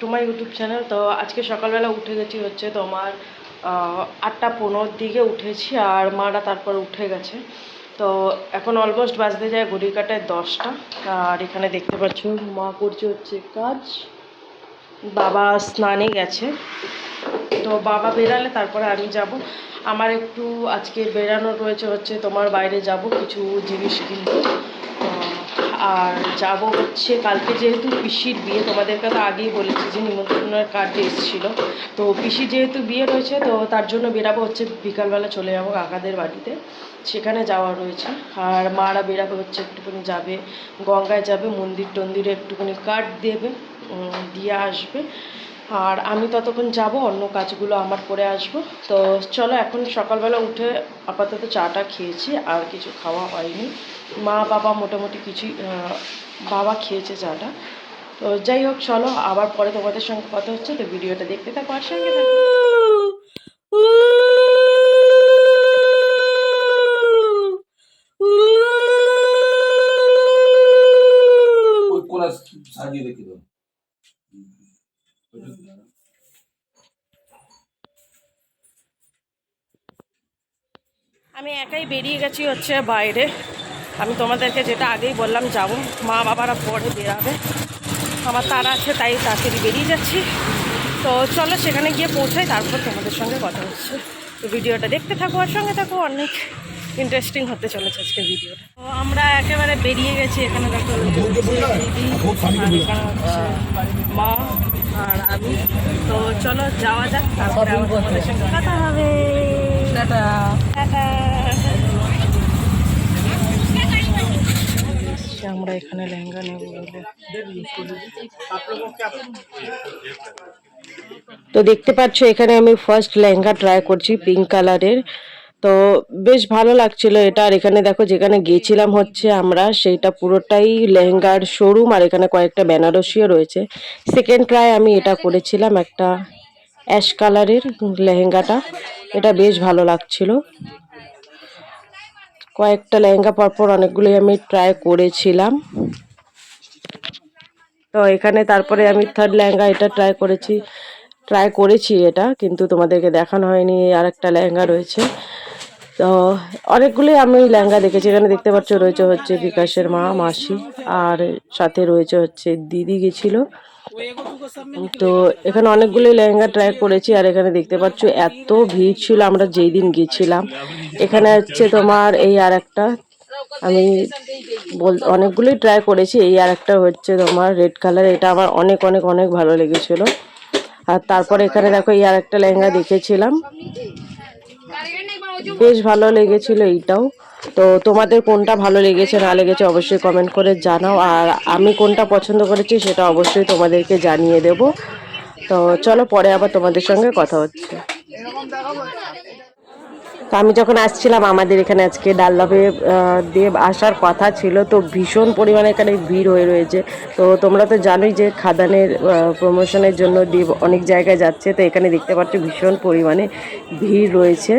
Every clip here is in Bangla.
টু মাই ইউটিউব চ্যানেল তো আজকে সকালবেলা উঠে গেছি হচ্ছে তোমার আটটা পনেরোর দিকে উঠেছি আর মারা তারপর উঠে গেছে। তো এখন অলমোস্ট বাজতে যায় ঘড়ি কাটায় দশটা। আর এখানে দেখতে পাচ্ছ মা করছে হচ্ছে কাজ। বাবা স্নানে গেছে। তো বাবা বেরালে তারপরে আমি যাব। আমার একটু আজকে বেরানো রয়েছে হচ্ছে তোমার বাইরে যাব কিছু জিনিস কিনতে। আহ, আর যাব হচ্ছে, কালকে যেহেতু পিসির বিয়ে তোমাদেরকে তো আগেই বলেছি যে নিমন্ত্রণের কার্ড এসেছিল। তো পিসি যেহেতু বিয়ে রয়েছে, তো তার জন্য বেরাবো হচ্ছে, বিকালবেলা চলে যাব কাকাদের বাড়িতে। সেখানে যাওয়া রয়েছে। আর মারা বেরাবে হচ্ছে, একটুখানি যাবে, গঙ্গায় যাবে মন্দির টন্দিরে একটুখানি কার্ড দেবে দিয়ে আসবে। আর আমি ততক্ষণ যাব, অন্য কাজগুলো আমার করে আসব। তো চলো, এখন সকালবেলা উঠে আপাতত চাটা খেয়েছি, আর কিছু খাওয়া হয়নি। মা, বাবা মোটামুটি কিছুই বাবা খেয়েছে চাটা। তো যাই হোক, চলো, আবার পরে তোমাদের সঙ্গে কথা হচ্ছে, তো ভিডিওটা দেখতে থাকো আর সঙ্গে সাজিয়ে আমি একাই বেরিয়ে গেছি হচ্ছে বাইরে আমি তোমাদেরকে যেটা আগেই বললাম যাব মা বাবারা পরে বেরাবে আমার তারা আছে তাই তাড়াতাড়ি বেরিয়ে যাচ্ছি তো চলো সেখানে গিয়ে পৌঁছাই তারপর তোমাদের সঙ্গে কথা হচ্ছে তো ভিডিওটা দেখতে থাকো আর সঙ্গে থাকো অনেক ইন্টারেস্টিং হতে চলেছে আজকে ভিডিওটা তো আমরা একেবারে বেরিয়ে গেছি এখানে দেখো মা আর আমি। তো চলো যাওয়া যাক তারপরে সঙ্গে কথা হবে। টাটা। টাটা। আমরা এখানে লেহেঙ্গা নেব তো দেখতে পাচ্ছ এখানে আমি ফার্স্ট লেহেঙ্গা ট্রাই করছি পিঙ্ক কালারের তো বেশ ভালো লাগছিল এটা। আর এখানে দেখো যেখানে গিয়েছিলাম হচ্ছে আমরা, সেইটা পুরোটাই লেহেঙ্গার শোরুম আর এখানে কয়েকটা বেনারসিও রয়েছে। সেকেন্ড ট্রাই আমি এটা করেছিলাম একটা অ্যাশ কালারের লেহেঙ্গাটা। এটা বেশ ভালো লাগছিল। কয়েকটা লেহেঙ্গা পরপর অনেকগুলোই আমি ট্রাই করেছিলাম। তো এখানে তারপরে আমি থার্ড লেহেঙ্গা এটা ট্রাই করেছি ট্রাই করেছি এটা, কিন্তু তোমাদেরকে দেখানো হয়নি। আর একটা লেহেঙ্গা রয়েছে। তো অনেকগুলোই আমি লেহেঙ্গা দেখেছি। এখানে দেখতে পাচ্ছ রয়েছে হচ্ছে বিকাশের মা, মাসি, আর সাথে রয়েছে হচ্ছে দিদি গেছিল। তো এখানে অনেকগুলোই লেহেঙ্গা ট্রাই করেছি আর এখানে দেখতে পাচ্ছ এত ভিড় ছিল, আমরা যেই দিন গেছিলাম। এখানে হচ্ছে তোমার এই আর একটা, আমি বল, অনেকগুলোই ট্রাই করেছি। এই আর একটা হচ্ছে তোমার রেড কালার এটা আমার অনেক অনেক অনেক ভালো লেগেছিল। আর তারপরে এখানে দেখো এই আর একটা লেহেঙ্গা দেখেছিলাম। বেশ ভালো লেগেছিল এইটাও। তো তোমাদের কোনটা ভালো লেগেছে, না লেগেছে অবশ্যই কমেন্ট করে জানাও। আর আমি কোনটা পছন্দ করেছি সেটা অবশ্যই তোমাদেরকে জানিয়ে দেব। তো চলো পরে আবার তোমাদের সঙ্গে কথা হচ্ছে। তো আমি যখন আসছিলাম, আমাদের এখানে আজকে ডাল্লাভে দেব আসার কথা ছিল, তো ভীষণ পরিমাণে এখানে ভিড় হয়ে রয়েছে। তো তোমরা তো জানোই যে খাদানের প্রমোশনের জন্য দেব অনেক জায়গায় যাচ্ছে, তো এখানে দেখতে পাচ্ছ ভীষণ পরিমাণে ভিড় রয়েছে।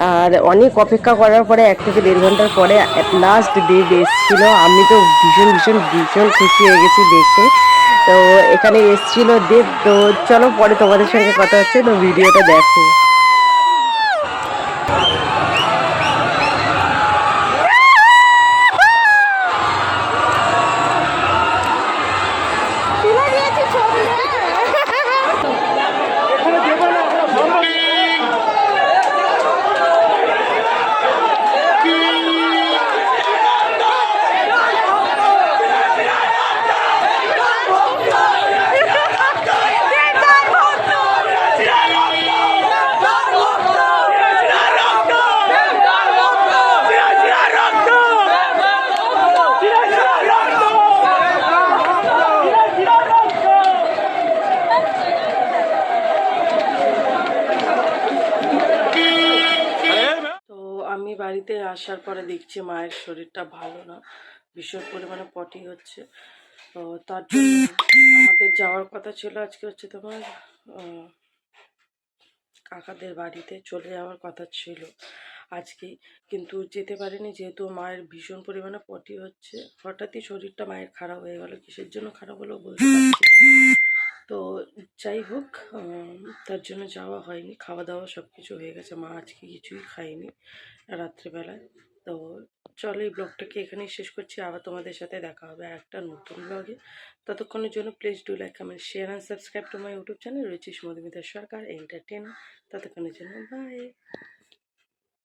আর অনেক অপেক্ষা করার পরে এক থেকে দেড় ঘণ্টার পরে লাস্ট ডেট এসেছিল। আমি তো ভীষণ ভীষণ ভীষণ খুশি হয়ে গেছি দেখে। তো এখানে এসেছিল দেব। তো চলো পরে তোমাদের সঙ্গে কথা হচ্ছে। তো ভিডিওটা দেখো। বাড়িতে আসার পরে দেখছি মায়ের শরীরটা ভালো না, ভীষণ পরিমাণে পটি হচ্ছে। তো তার জন্য আমাদের যাওয়ার কথা ছিল আজকে হচ্ছে তোমার কাকাদের বাড়িতে চলে যাওয়ার কথা ছিল। আজকেই কিন্তু যেতে পারিনি যেহেতু মায়ের ভীষণ পরিমাণে পটি হচ্ছে। হঠাৎই শরীরটা মায়ের খারাপ হয়ে গেল, কিসের জন্য খারাপ হলো বলতে পারছি তো যাই হোক তার জন্য যাওয়া হয়নি। খাওয়া দাওয়া সব কিছু হয়ে গেছে। মা আজকে কিছুই খায়নি রাত্রেবেলায়। তো চলো এই ব্লগটাকে এখানেই শেষ করছি। আবার তোমাদের সাথে দেখা হবে একটা নতুন ব্লগে। ততক্ষণের জন্য please do like comment share and subscribe to my YouTube channel রয়েছে সুমধুমিতা সরকার এন্টারটেনার ততক্ষণের জন্য বাই